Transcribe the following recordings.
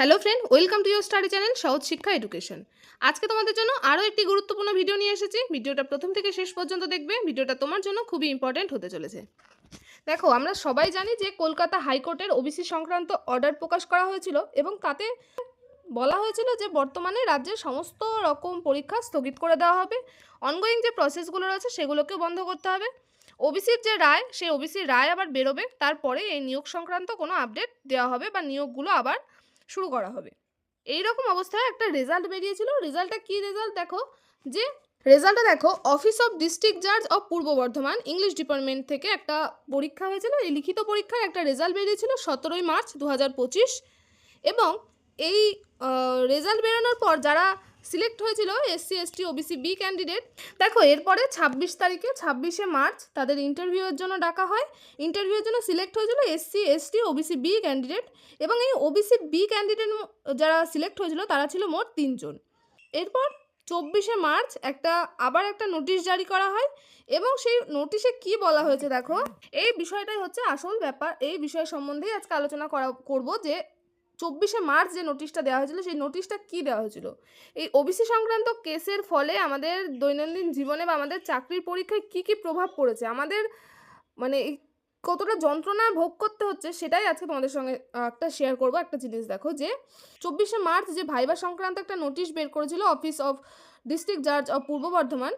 Hello friend welcome to your study channel Sahaj Shiksha education আজকে তোমাদের জন্য আরও একটি গুরুত্বপূর্ণ ভিডিও নিয়ে এসেছি। ভিডিওটা প্রথম থেকে শেষ পর্যন্ত দেখবে। ভিডিওটা তোমার জন্য খুবই ইম্পর্ট্যান্ট হতে চলেছে। দেখো, আমরা সবাই জানি যে কলকাতা হাইকোর্টের ওবিসি সংক্রান্ত অর্ডার প্রকাশ করা হয়েছিল এবং তাতে বলা হয়েছিল যে বর্তমানে রাজ্যের সমস্ত রকম পরীক্ষা স্থগিত করে দেওয়া হবে। অনগোয়িং যে প্রসেসগুলো রয়েছে, সেগুলোকেও বন্ধ করতে হবে। ওবিসির যে রায়, সেই ওবিসির রায় আবার বেরোবে। তারপরে এই নিয়োগ সংক্রান্ত কোনো আপডেট দেওয়া হবে বা নিয়োগগুলো আবার শুরু করা হবে। এই রকম অবস্থায় একটা রেজাল্ট বেরিয়েছিল। রেজাল্টটা কি রেজাল্ট দেখো, যে রেজাল্টটা দেখো office of district judge of Purba Bardhaman English department থেকে একটা পরীক্ষা হয়েছিল। এই লিখিত পরীক্ষার একটা রেজাল্ট বেরিয়েছিল সতেরোই মার্চ দু হাজার পঁচিশ। এবং এই রেজাল্ট বেরোনোর পর যারা সিলেক্ট হয়েছিল SC, ST, OBC, B candidate. দেখো, এরপরে ছাব্বিশ তারিখে, ছাব্বিশে মার্চ তাদের ইন্টারভিউয়ের জন্য ডাকা হয়। ইন্টারভিউয়ের জন্য সিলেক্ট হয়েছিল SC, ST, OBC, B candidate এবং এই ওবিসি, বি ক্যান্ডিডেট যারা সিলেক্ট হয়েছিল তারা ছিল মোট তিনজন। এরপর চব্বিশে মার্চ একটা, আবার একটা নোটিশ জারি করা হয় এবং সেই নোটিশে কি বলা হয়েছে দেখো? এই বিষয়টাই হচ্ছে আসল ব্যাপার। এই বিষয় সম্বন্ধেই আজকে আলোচনা করা করব যে চব্বিশে মার্চ যে নোটিশটা দেওয়া হয়েছিল, সেই নোটিশটা কি দেওয়া হয়েছিল? এই ওবিসি সংক্রান্ত কেসের ফলে আমাদের দৈনন্দিন জীবনে বা আমাদের চাকরির পরীক্ষায় কি কি প্রভাব পড়েছে? আমাদের মানে কতটা যন্ত্রণা ভোগ করতে হচ্ছে সেটাই আজকে তোমাদের সঙ্গে একটা শেয়ার করব। একটা জিনিস দেখো যে, চব্বিশে মার্চ যে ভাইবা সংক্রান্ত একটা নোটিশ বের করেছিল অফিস অফ ডিস্ট্রিক্ট জাজ অফ পূর্ব বর্ধমান,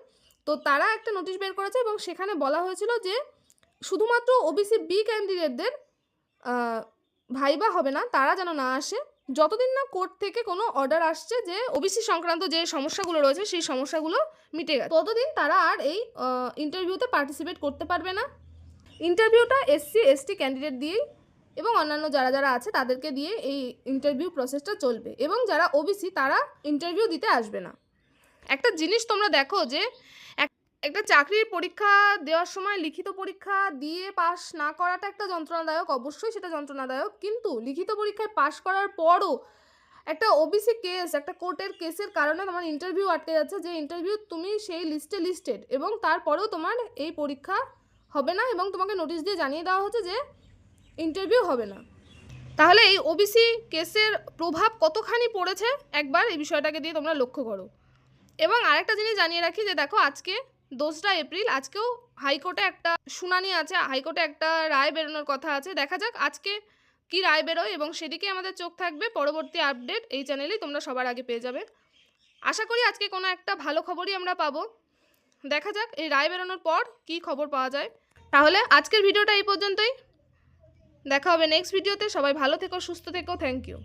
তো তারা একটা নোটিশ বের করেছে এবং সেখানে বলা হয়েছিল যে, শুধুমাত্র ওবিসি বি ক্যান্ডিডেটদের ভাইবা হবে না, তারা যেন না আসে। যতদিন না কোর্ট থেকে কোনো অর্ডার আসছে যে ওবিসি সংক্রান্ত যে সমস্যাগুলো রয়েছে, সেই সমস্যাগুলো মিটে গেছে। ততদিন তারা আর এই ইন্টারভিউতে পার্টিসিপেট করতে পারবে না। ইন্টারভিউটা এসসি, এসটি ক্যান্ডিডেট দিয়েই এবং অন্যান্য যারা যারা আছে, তাদেরকে দিয়ে এই ইন্টারভিউ প্রসেসটা চলবে এবং যারা ওবিসি, তারা ইন্টারভিউ দিতে আসবে না। একটা জিনিস তোমরা দেখো যে একটা চাকরির পরীক্ষা দেওয়ার সময় লিখিত পরীক্ষা দিয়ে পাশ না করাটা একটা যন্ত্রণাদায়ক, অবশ্যই সেটা যন্ত্রণাদায়ক। কিন্তু লিখিত পরীক্ষায় পাশ করার পরও একটা ওবিসি কেস একটা কোর্টের কেসের কারণে তোমার ইন্টারভিউ আটকে যাচ্ছে। যে ইন্টারভিউ তুমি সেই লিস্টে লিস্টেড এবং তারপরেও তোমার এই পরীক্ষা হবে না এবং তোমাকে নোটিশ দিয়ে জানিয়ে দেওয়া হচ্ছে যে ইন্টারভিউ হবে না। তাহলে এই ওবিসি কেসের প্রভাব কতখানি পড়েছে? একবার এই বিষয়টাকে দিয়ে তোমরা লক্ষ্য করো। এবং আরেকটা জিনিস জানিয়ে রাখি যে দেখো, আজকে দোসরা এপ্রিল, আজকেও হাইকোর্টে একটা শুনানি আছে, হাইকোর্টে একটা রায় বেরোনোর কথা আছে। দেখা যাক আজকে কি রায় বেরোয় এবং সেদিকে আমাদের চোখ থাকবে। পরবর্তী আপডেট এই চ্যানেলেই তোমরা সবার আগে পেয়ে যাবে। আশা করি আজকে কোনো একটা ভালো খবরই আমরা পাবো। দেখা যাক এই রায় বেরোনোর পর কি খবর পাওয়া যায়। তাহলে আজকের ভিডিওটা এই পর্যন্তই। দেখা হবে নেক্সট ভিডিওতে সবাই ভালো থেকো, সুস্থ থেকো। Thank you